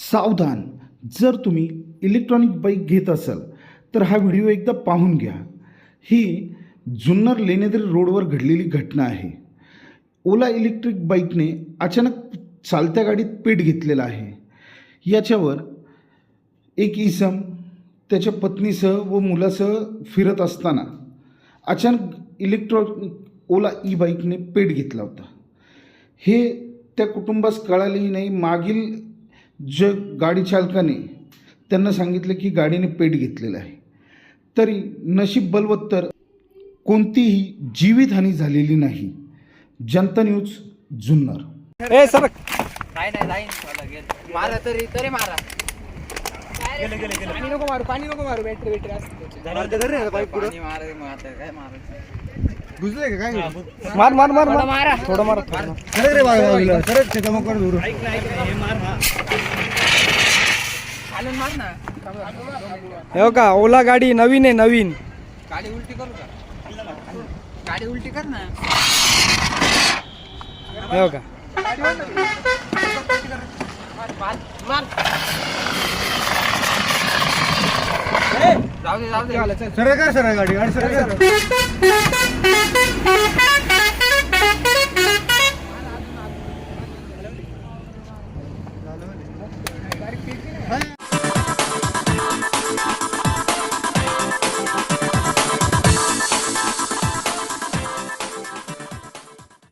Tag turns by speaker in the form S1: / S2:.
S1: सावधान. जर तुम्ही इलेक्ट्रॉनिक बाईक घेत असाल तर हा व्हिडिओ एकदा पाहून घ्या. ही जुन्नर लेणेदरी रोडवर घडलेली घटना आहे. ओला इलेक्ट्रिक बाईकने अचानक चालत्या गाडीत पेट घेतलेला आहे. याच्यावर एक इसम त्याच्या पत्नीसह व मुलासह फिरत असताना अचानक इलेक्ट्रॉनिक ओला ई बाईकने पेट घेतला होता. हे त्या कुटुंबास कळालेही नाही. मागील ज गाडी चालकाने त्यांना सांगितलं की गाडीने पेट घेतलेला आहे. तरी नशीब बलवत्तर कोणतीही जीवितहानी झालेली नाही. जनता न्यूज जुन्नर.
S2: ए सर
S3: काय नाही गेलं. मारा तरी तरी मारा.
S2: पाणी नको मारू पाणी नको मारू बॅटरी बॅटरी
S3: मारा आता काय मारायचं
S2: मार मार मार मार. थोडं मार थोडं मार.
S3: चालून मार ना
S2: हे हो. का ओला गाडी नवीन आहे नवीन.
S3: गाडी उलटी करू का? गाडी उलटी कर ना.
S2: हे का
S3: दे
S2: सरळ कर सरळ गाडी गाडी सरळ कर.